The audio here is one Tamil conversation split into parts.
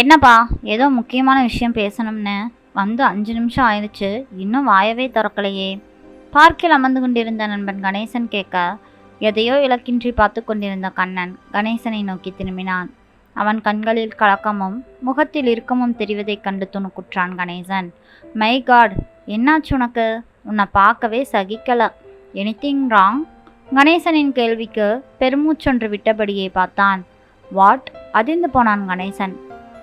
என்னப்பா ஏதோ முக்கியமான விஷயம் பேசணும்னு. வந்து அஞ்சு நிமிஷம் ஆயிடுச்சு இன்னும் வாயவே திறக்கலையே. பார்க்கில் அமர்ந்து கொண்டிருந்த நண்பன் கணேசன் கேட்க எதையோ இலக்கின்றி பார்த்து கொண்டிருந்த கண்ணன் கணேசனை நோக்கி திரும்பினான். அவன் கண்களில் கலக்கமும் முகத்தில் இறுக்கமும் தெரிவதைக் கண்டு துணுக்குற்றான் கணேசன். மை காட் என்னாச்சு உனக்கு? உன்னை பார்க்கவே சகிக்கல. எனிதிங் ராங் கணேசனின் கேள்விக்கு பெருமூச்சொன்று விட்டபடியே பார்த்தான். வாட் அதிர்ந்து போனான் கணேசன்.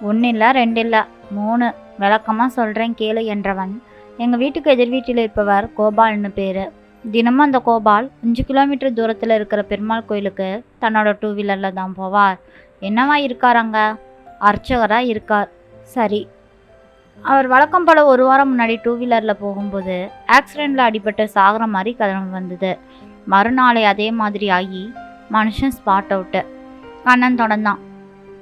ஒன்றில்ல ரெண்டில்ல. மூணு. விளக்கமாக சொல்கிறேன் கேளு என்றவன். எங்கள் வீட்டுக்கு எதிர் வீட்டில் இருப்பவர் கோபால்னு பேர். தினமும் அந்த கோபால் அஞ்சு கிலோமீட்டர் தூரத்தில் இருக்கிற பெருமாள் கோயிலுக்கு தன்னோட டூ வீலரில் தான் போவார். என்னவா இருக்கார் அங்கே? அர்ச்சகராக இருக்கார். சரி. அவர் வழக்கம் போல் ஒரு வாரம் முன்னாடி டூ வீலரில் போகும்போது ஆக்சிடெண்ட்டில் அடிபட்டு சாகிற மாதிரி கதவு வந்தது. மறுநாளை அதே மாதிரி ஆகி மனுஷன் ஸ்பாட் அவுட்டு கண்ணன் தொடர்ந்தான்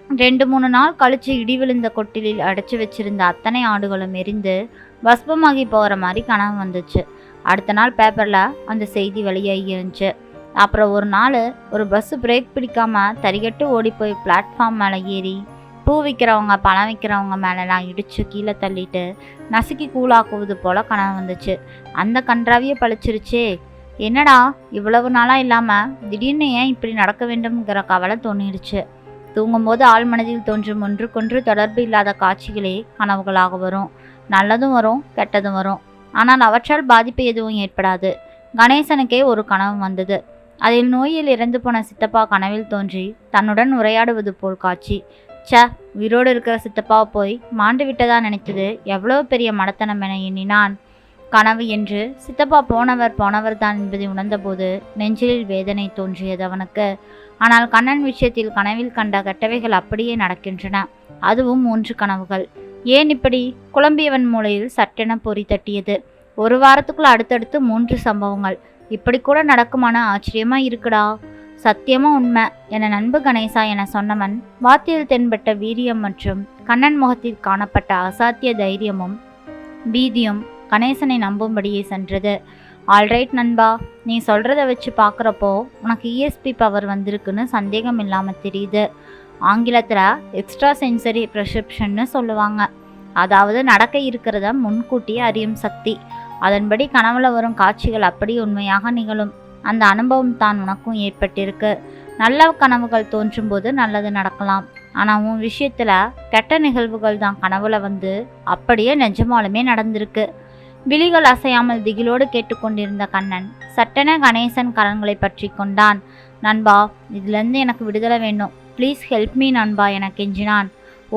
ரெண்டு மூணு நாள் கழிச்சு இடி விழுந்த கொட்டிலில் அடைச்சி வச்சிருந்த அத்தனை ஆடுகளும் எரிந்து பஸ்பமாகி போகிற மாதிரி கனவு வந்துச்சு. அடுத்த நாள் பேப்பரில் அந்த செய்தி வெளியாகி இருந்துச்சு. அப்புறம் ஒரு நாள் ஒரு பஸ்ஸு பிரேக் பிடிக்காமல் தறிகட்டு ஓடி போய் பிளாட்ஃபார்ம் மேலே ஏறி பூ விற்கிறவங்க பழம் விற்கிறவங்க மேலெலாம் இடித்து கீழே தள்ளிட்டு நசுக்கி கூழாக்குவது போல் கனவு வந்துச்சு. அந்த கன்றாவியே பழிச்சிருச்சே என்னடா இவ்வளவு நாளாக இல்லாமல் திடீர்னு ஏன் இப்படி நடக்க வேண்டும்ங்கிற கவலை தோணிடுச்சு தூங்கும்போது ஆள் மனதில் தோன்றும் ஒன்றுக்கொன்று தொடர்பு இல்லாத காட்சிகளே கனவுகளாக வரும். நல்லதும் வரும் கெட்டதும் வரும். ஆனால் அவற்றால் பாதிப்பு எதுவும் ஏற்படாது. கணேசனுக்கே ஒரு கனவு வந்தது. அதில் நோயில் இறந்து போன சித்தப்பா கனவில் தோன்றி தன்னுடன் உரையாடுவது போல் காட்சி. ச்ச உயிரோடு இருக்கிற சித்தப்பாவை போய் மாண்டு விட்டதா நினைத்தது எவ்வளோ பெரிய மடத்தனம் என எண்ணினான். கனவு என்று சித்தப்பா போனவர் போனவர் தான் என்பதை உணர்ந்தபோது நெஞ்சிலில் வேதனை தோன்றியது அவனுக்கு. ஆனால் கண்ணன் விஷயத்தில் கனவில் கண்ட கெட்டவைகள் அப்படியே நடக்கின்றன. அதுவும் மூன்று கனவுகள். ஏன் இப்படி? குழம்பியவன் மூலையில் சட்டென பொறி தட்டியது. ஒரு வாரத்துக்குள் அடுத்தடுத்து மூன்று சம்பவங்கள். இப்படி கூட நடக்குமான ஆச்சரியமா இருக்குடா. சத்தியமா உண்மை. என நண்பு கணேசா என சொன்னவன் வாத்தியில் தென்பட்ட வீரியம் மற்றும் கண்ணன் முகத்தில் காணப்பட்ட அசாத்திய தைரியமும் பீதியும் கணேசனை நம்பும்படியே சென்றது. ஆல்ரைட் நண்பா. நீ சொல்கிறத வச்சு பார்க்குறப்போ உனக்கு இஎஸ்பி பவர் வந்திருக்குன்னு சந்தேகம் இல்லாமல் தெரியுது. ஆங்கிலத்தில் எக்ஸ்ட்ரா சென்சரி ப்ரெசெப்ஷன்னு சொல்லுவாங்க. அதாவது நடக்க இருக்கிறத முன்கூட்டியே அறியும் சக்தி. அதன்படி கனவுல வரும் காட்சிகள் அப்படி உண்மையாக நிகழும். அந்த அனுபவம் தான் உனக்கும் ஏற்பட்டிருக்கு. நல்ல கனவுகள் தோன்றும் போது நல்லது நடக்கலாம். ஆனால் உன் விஷயத்தில் கெட்ட நிகழ்வுகள் தான் கனவுல வந்து அப்படியே நிஜமாலுமே நடந்திருக்கு. விழிகள் அசையாமல் திகிலோடு கேட்டுக்கொண்டிருந்த கண்ணன் சட்டென கணேசன் கரன்களை பற்றி கொண்டான். நண்பா இதுலேருந்து எனக்கு விடுதலை வேணும் ப்ளீஸ் ஹெல்ப் மீ நண்பா என கெஞ்சினான்.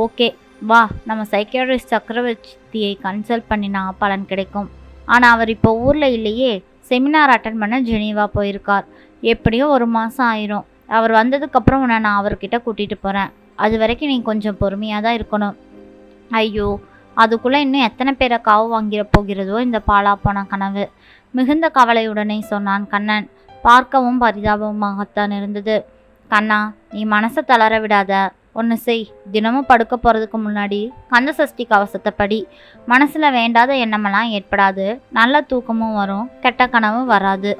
ஓகே வா. நம்ம சைக்கியாட்ரிஸ்ட் சக்கரவர்த்தியை கன்சல்ட் பண்ணினா பலன் கிடைக்கும். ஆனால் அவர் இப்போ ஊரில் இல்லையே. செமினார் அட்டன் பண்ண ஜெனீவா போயிருக்கார். எப்படியும் ஒரு மாதம் ஆயிரும். அவர் வந்ததுக்கப்புறம் உன்னை நான் அவர்கிட்ட கூட்டிகிட்டு போகிறேன் அது வரைக்கும் நீ கொஞ்சம் பொறுமையாக தான் இருக்கணும். ஐயோ அதுக்குள்ளே இன்னும் எத்தனை பேரை காவு வாங்கிட போகிறதோ இந்த பாலா போன கனவு. மிகுந்த கவலையுடனே சொன்னான் கண்ணன். பார்க்கவும் பரிதாபமாகத்தான் இருந்தது. கண்ணா நீ மனசை தளர விடாத. ஒன்று செய். தினமும் படுக்க போகிறதுக்கு முன்னாடி கந்த சஷ்டி கவசத்தை படி மனசில் வேண்டாத எண்ணமெல்லாம் ஏற்படாது. நல்ல தூக்கமும் வரும். கெட்ட கனவும் வராது.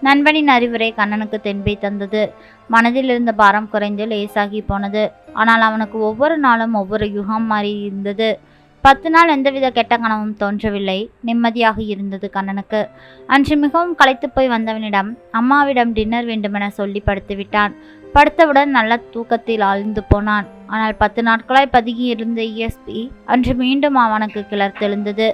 நண்பனின் அறிவுரை கண்ணனுக்கு தென்பை தந்தது. மனதில் இருந்த பாரம் குறைந்து லேசாகி போனது. ஆனால் அவனுக்கு ஒவ்வொரு நாளும் ஒவ்வொரு யுகம் மாறி இருந்தது. பத்து நாள் எந்தவித கெட்ட கனவும் தோன்றவில்லை. நிம்மதியாக இருந்தது கண்ணனுக்கு. அன்று மிகவும் களைத்து போய் வந்தவனிடம் அம்மாவிடம் டின்னர் வேண்டுமென சொல்லி படுத்து விட்டான். படுத்தவுடன் நல்ல தூக்கத்தில் ஆழ்ந்து போனான். ஆனால் பத்து நாட்களாய் பதுங்கி இருந்த இஎஸ்பி அன்று மீண்டும் அவனுக்கு கிளர்த்தெழுந்தது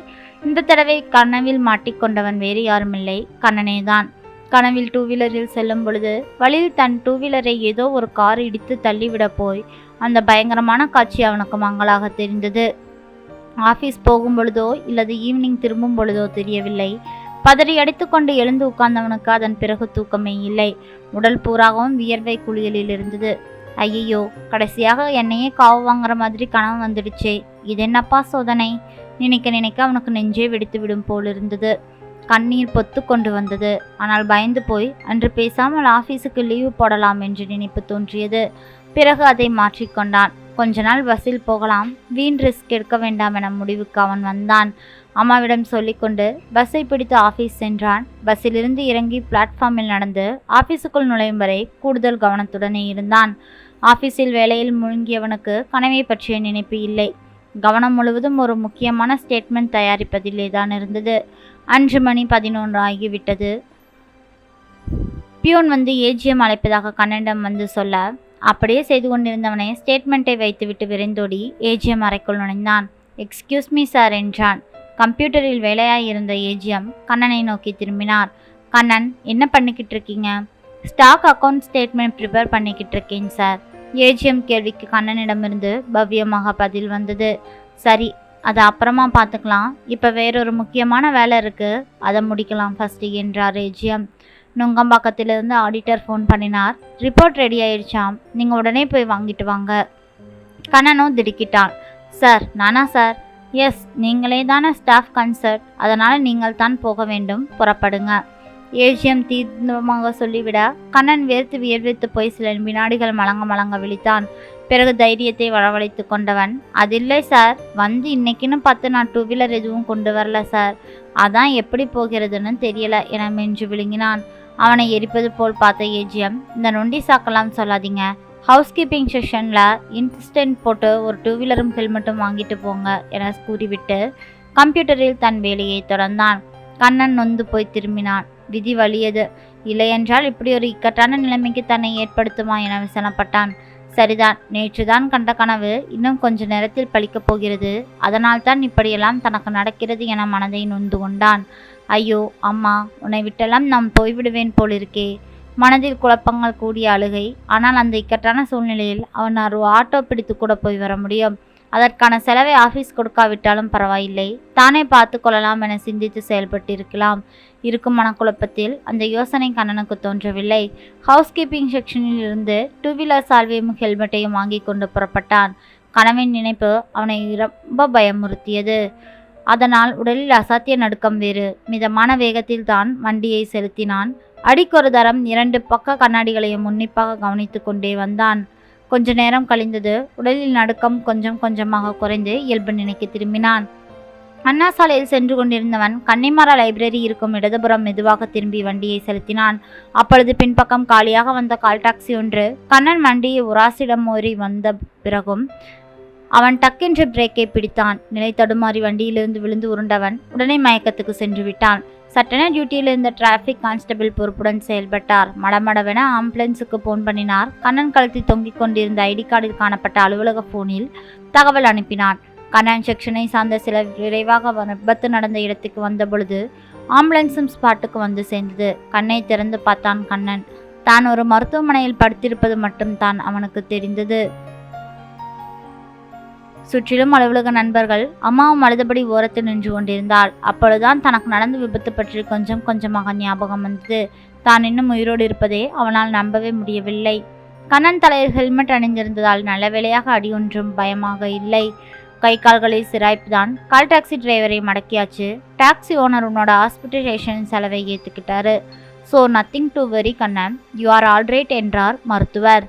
இந்த தடவை கனவில் மாட்டிக்கொண்டவன் வேறு யாருமில்லை. கண்ணனேதான். கனவில் டூ வீலரில் செல்லும் பொழுது வழியில் தன் டூ வீலரை ஏதோ ஒரு கார் இடித்து தள்ளிவிட போய் அந்த பயங்கரமான காட்சி அவனுக்கு மங்களாக தெரிந்தது. ஆஃபீஸ் போகும் பொழுதோ இல்லது ஈவினிங் திரும்பும் பொழுதோ தெரியவில்லை. பதறி அடித்துக்கொண்டு எழுந்து உட்கார்ந்தவனுக்கு அதன் பிறகு தூக்கமே இல்லை. உடல் பூராகவும் வியர்வை குளியலில் இருந்தது. ஐயையோ கடைசியாக என்னையே காவு வாங்குற மாதிரி கனவு வந்துடுச்சே. இது என்னப்பா சோதனை? நினைக்க நினைக்க அவனுக்கு நெஞ்சே வெடித்து விடும் போல் இருந்தது. கண்ணீர் பொத்து கொண்டு வந்தது. ஆனால் பயந்து போய் அன்று பேசாமல் ஆஃபீஸுக்கு லீவு போடலாம் என்று நினைப்பு தோன்றியது. பிறகு அதை மாற்றிக்கொண்டான் கொஞ்ச நாள் பஸ்ஸில் போகலாம். வீண் ரிஸ்க் எடுக்க வேண்டாம் என முடிவுக்கு அவன் வந்தான். அம்மாவிடம் சொல்லிக்கொண்டு பஸ்ஸை பிடித்து ஆஃபீஸ் சென்றான். பஸ்ஸிலிருந்து இறங்கி பிளாட்ஃபார்மில் நடந்து ஆஃபீஸுக்குள் நுழையும் வரை கூடுதல் கவனத்துடனே இருந்தான். ஆஃபீஸில் வேலையில் முழுங்கியவனுக்கு கனவை பற்றிய நினைப்பு இல்லை. கவனம் முழுவதும் ஒரு முக்கியமான ஸ்டேட்மெண்ட் தயாரிப்பதிலே தான் இருந்தது. அன்று மணி பதினொன்று ஆகிவிட்டது. பியூன் வந்து ஏஜிஎம் அழைப்பதாக கன்னடம் வந்து சொல்ல அப்படியே செய்து கொண்டிருந்தவனை ஸ்டேட்மெண்ட்டை வைத்துவிட்டு விரைந்தோடி ஏஜிஎம் அறைக்குள் நுழைந்தான். எக்ஸ்கியூஸ் மீ சார் என்றான். கம்ப்யூட்டரில் வேலையாயிருந்த ஏஜிஎம் கண்ணனை நோக்கி திரும்பினார். கண்ணன் என்ன பண்ணிக்கிட்டு இருக்கீங்க ஸ்டாக் அக்கௌண்ட் ஸ்டேட்மெண்ட் ப்ரிப்பேர் பண்ணிக்கிட்டு இருக்கேன் சார் ஏஜிஎம் கேள்விக்கு கண்ணனிடமிருந்து பவ்யமாக பதில் வந்தது. சரி அதை அப்புறமா பார்த்துக்கலாம். இப்போ வேறொரு முக்கியமான வேலை இருக்குது அதை முடிக்கலாம் ஃபஸ்ட்டு என்றார் ஏஜிஎம் நுங்கம்பாக்கத்திலிருந்து ஆடிட்டர் ஃபோன் பண்ணினார். ரிப்போர்ட் ரெடி ஆயிடுச்சாம் நீங்கள் உடனே போய் வாங்கிட்டு வாங்க. கண்ணனும் திடுக்கிட்டான். சார் நானா சார்? எஸ் நீங்களே தானே ஸ்டாஃப் கன்சர்ட் அதனால் நீங்கள் தான் போக வேண்டும். புறப்படுங்க. ஏஜியம் தீர்ந்தமாக சொல்லிவிட. கண்ணன் வேர்த்து வியர்வித்து போய் சில வினாடிகள் மலங்க மலங்க விழித்தான். பிறகு தைரியத்தை வரவழைத்து கொண்டவன் அதில்லை சார். வந்து இன்னைக்குன்னு பார்த்து நான் டூ வீலர் எதுவும் கொண்டு வரல சார். அதான் எப்படி போகிறதுன்னு தெரியல என மென்று விழுங்கினான். அவனை எரிப்பது போல் பார்த்த ஏஜிஎம் இந்த நொண்டி சாக்கெல்லாம் சொல்லாதீங்க. ஹவுஸ் கீப்பிங் செஷனில் இன்ஸ்டன்ட் போட்டு ஒரு டூ வீலரும் ஹெல்மெட்டும் வாங்கிட்டு போங்க என கூறிவிட்டு கம்ப்யூட்டரில் தன் வேலையை தொடர்ந்தான். கண்ணன் நொந்து போய் திரும்பினான். விதி வலியது. இல்லையென்றால் இப்படி ஒரு இக்கட்டான நிலைமைக்கு தன்னை ஏற்படுத்துமா என விசனப்பட்டான் சரிதான் நேற்றுதான் கண்ட கனவு இன்னும் கொஞ்ச நேரத்தில் பழிக்கப் போகிறது. அதனால்தான் இப்படியெல்லாம் தனக்கு நடக்கிறது என மனதை நொந்து கொண்டான். ஐயோ அம்மா உன்னை விட்டெல்லாம் நான் போய்விடுவேன் போலிருக்கே. மனதில் குழப்பங்கள் கூடிய அழுகை. ஆனால் அந்த இக்கட்டான சூழ்நிலையில் அவன் ஒரு ஆட்டோ பிடித்து கூட போய் வர முடியும். அதற்கான செலவை ஆஃபீஸ் கொடுக்காவிட்டாலும் பரவாயில்லை. தானே பார்த்து கொள்ளலாம் என சிந்தித்து செயல்பட்டிருக்கலாம். இருக்கும் மனக்குழப்பத்தில் அந்த யோசனை கண்ணனுக்கு தோன்றவில்லை. ஹவுஸ் கீப்பிங் செக்ஷனில் இருந்து டூ வீலர் சால்வையும் ஹெல்மெட்டையும் வாங்கி கொண்டு புறப்பட்டான். கனவின் நினைப்பு அவனை ரொம்ப பயமுறுத்தியது. அதனால் உடலில் அசாத்திய நடுக்கம் வேறு. மிதமான வேகத்தில் தான் வண்டியை செலுத்தினான். அடிக்கொரு தரம் இரண்டு பக்க கண்ணாடிகளையும் உன்னிப்பாக கவனித்து கொண்டே வந்தான். கொஞ்ச நேரம் கழிந்தது உடலில் நடுக்கம் கொஞ்சம் கொஞ்சமாக குறைந்து இயல்பு நினைக்க திரும்பினான். அண்ணா சாலையில் சென்று கொண்டிருந்தவன் கன்னிமாரா லைப்ரரி இருக்கும் இடதுபுறம் மெதுவாக திரும்பி வண்டியை செலுத்தினான். அப்பொழுது பின்பக்கம் காலியாக வந்த கால் டாக்ஸி ஒன்று கண்ணன் வண்டியை உராசிடம் மோறி வந்த பிறகும் அவன் டக்கென்று பிரேக்கை பிடித்தான். நிலை தடுமாறி வண்டியிலிருந்து விழுந்து உருண்டவன் உடனே மயக்கத்துக்கு சென்று விட்டான். சட்டென டியூட்டியில் இருந்த டிராஃபிக் கான்ஸ்டபிள் பொறுப்புடன் செயல்பட்டார். மடமடவென ஆம்புலன்ஸுக்கு போன் பண்ணினார். கண்ணன் கழுத்தில் தொங்கிக் கொண்டிருந்த ஐடி கார்டில் காணப்பட்ட அலுவலக போனில் தகவல் அனுப்பினான். கண்ணன் செக்ஷனை சார்ந்த சில விரைவாக விபத்து நடந்த இடத்துக்கு வந்தபொழுது ஆம்புலன்ஸும் ஸ்பாட்டுக்கு வந்து சேர்ந்தது. கண்ணை திறந்து பார்த்தான் கண்ணன். தான் ஒரு மருத்துவமனையில் படுத்திருப்பது மட்டும் தான் அவனுக்கு தெரிந்தது. சுற்றிலும் அலுவலக நண்பர்கள் அம்மாவும் அழுதபடி ஓரத்தில் நின்று கொண்டிருந்தாள். அப்பொழுதுதான் தனக்கு நடந்த விபத்து பற்றி கொஞ்சம் கொஞ்சமாக ஞாபகம் வந்தது. தான் இன்னும் உயிரோடு இருப்பதே அவனால் நம்பவே முடியவில்லை. கண்ணன் தலையில் ஹெல்மெட் அணிந்திருந்ததால் நல்ல வேளையாக அடி ஒன்றும் பயமாக இல்லை. கை கால்களை சிராய்ப்புதான். கால் டாக்ஸி டிரைவரை மடக்கியாச்சு. டாக்ஸி ஓனர் உன்னோட ஹாஸ்பிட்டலைசேஷன் செலவை ஏற்றுக்கிட்டாரு so nothing to worry Kannan. You are alright என்றார் மருத்துவர்.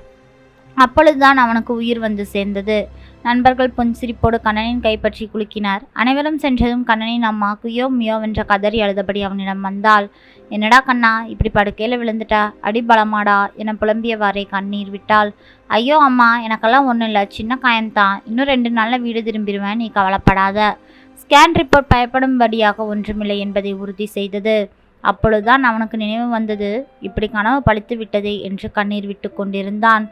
அப்பொழுதுதான் அவனுக்கு உயிர் வந்து சேர்ந்தது. நண்பர்கள் புன்சிரிப்போடு கண்ணனின் கைப்பற்றி குலுக்கினார். அனைவரும் சென்றதும் கண்ணனின் அம்மா குயோ மியோ என்ற கதறி அழுதபடி அவனிடம் வந்தாள். என்னடா கண்ணா இப்படி படுக்கையில் விழுந்துட்டா? அடி பலமாடா என புலம்பியவாறே கண்ணீர் விட்டாள். ஐயோ அம்மா எனக்கெல்லாம் ஒன்றும் இல்லை. சின்ன காயம்தான். இன்னும் ரெண்டு நாளில் வீடு திரும்பிடுவேன் நீ கவலைப்படாத. ஸ்கேன் ரிப்போர்ட் பயப்படும்படியாக ஒன்றுமில்லை என்பதை உறுதி செய்தது. அப்பொழுதுதான் அவனுக்கு நினைவு வந்தது. இப்படி கனவு பழித்து விட்டதே என்று கண்ணீர் விட்டு கொண்டிருந்தான்.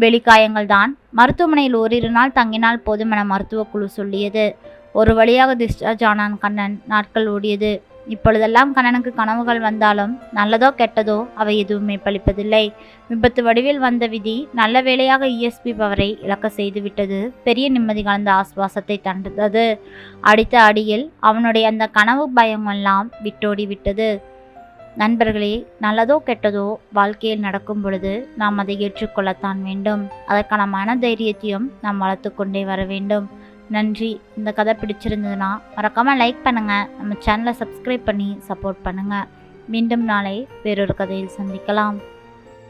வெளிக்காயங்கள் தான் மருத்துவமனையில் ஓரிரு நாள் தங்கினால் போதும் என மருத்துவக் குழு சொல்லியது. ஒரு வழியாக டிஸ்சார்ஜ் ஆனான் கண்ணன் நாட்கள் ஓடியது. இப்பொழுதெல்லாம் கண்ணனுக்கு கனவுகள் வந்தாலும் நல்லதோ கெட்டதோ அவை எதுவுமே பழிப்பதில்லை. விபத்து வடிவில் வந்த விதி நல்ல வேளையாக இஎஸ்பி பவரை இழக்க செய்துவிட்டது பெரிய நிம்மதி கலந்த ஆஸ்வாசத்தை தந்தது. அடித்த அடியில் அவனுடைய அந்த கனவு பயமெல்லாம் விட்டோடி விட்டது. நண்பர்களே நல்லதோ கெட்டதோ வாழ்க்கையில் நடக்கும் பொழுது நாம் அதை ஏற்றுக்கொள்ளத்தான் வேண்டும். அதற்கான மன தைரியத்தையும் நாம் வளர்த்து கொண்டே வர வேண்டும். நன்றி. இந்த கதை பிடிச்சிருந்ததுன்னா மறக்காமல் லைக் பண்ணுங்கள் நம்ம சேனலை சப்ஸ்கிரைப் பண்ணி சப்போர்ட் பண்ணுங்கள் மீண்டும் நாளை வேறொரு கதையில் சந்திக்கலாம்.